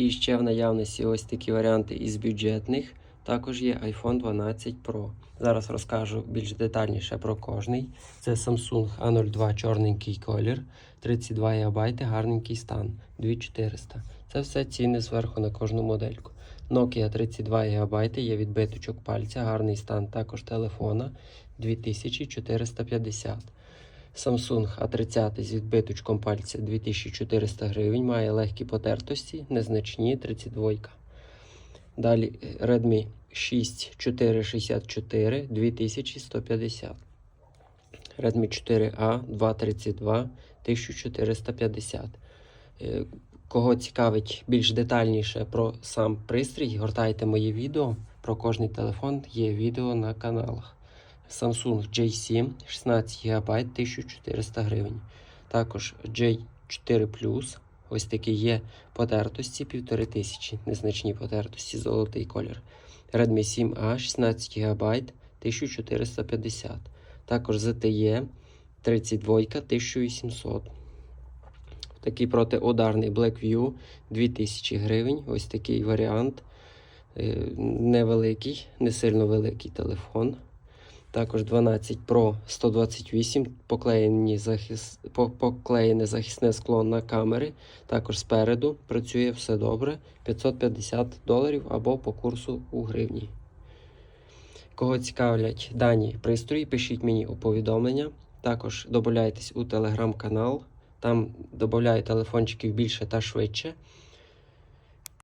І ще в наявності ось такі варіанти із бюджетних. Також є iPhone 12 Pro. Зараз розкажу більш детальніше про кожний. Це Samsung A02 чорненький колір, 32 ГБ, гарненький стан, 2400. Це все ціни зверху на кожну модельку. Nokia 32 ГБ, є відбиточок пальця, гарний стан також телефона 2450. Samsung A30 з відбиточком пальця 2400 гривень, має легкі потертості, незначні 32. Далі е, Redmi 6 464 2150. Redmi 4A 232 1450. Е, Кого цікавить більш детальніше про сам пристрій, гортайте моє відео про кожний телефон, є відео на каналах. Samsung J7 16 ГБ 1400 гривень. Також J4 Plus, ось такі є потертості 1500, незначні потертості, золотий колір. Redmi 7A 16 ГБ 1450. Також ZTE 32 1800. Такий протиударний Blackview 2000 гривень. Ось такий варіант. Е, Невеликий, не сильно великий телефон. Також 12 Pro 128, поклеєні захис... поклеєне захисне скло на камери. Також спереду працює все добре. 550 доларів або по курсу у гривні. Кого цікавлять дані пристрої, пишіть мені у повідомлення. Також додайтесь у телеграм-канал. Там додаю телефончиків більше та швидше.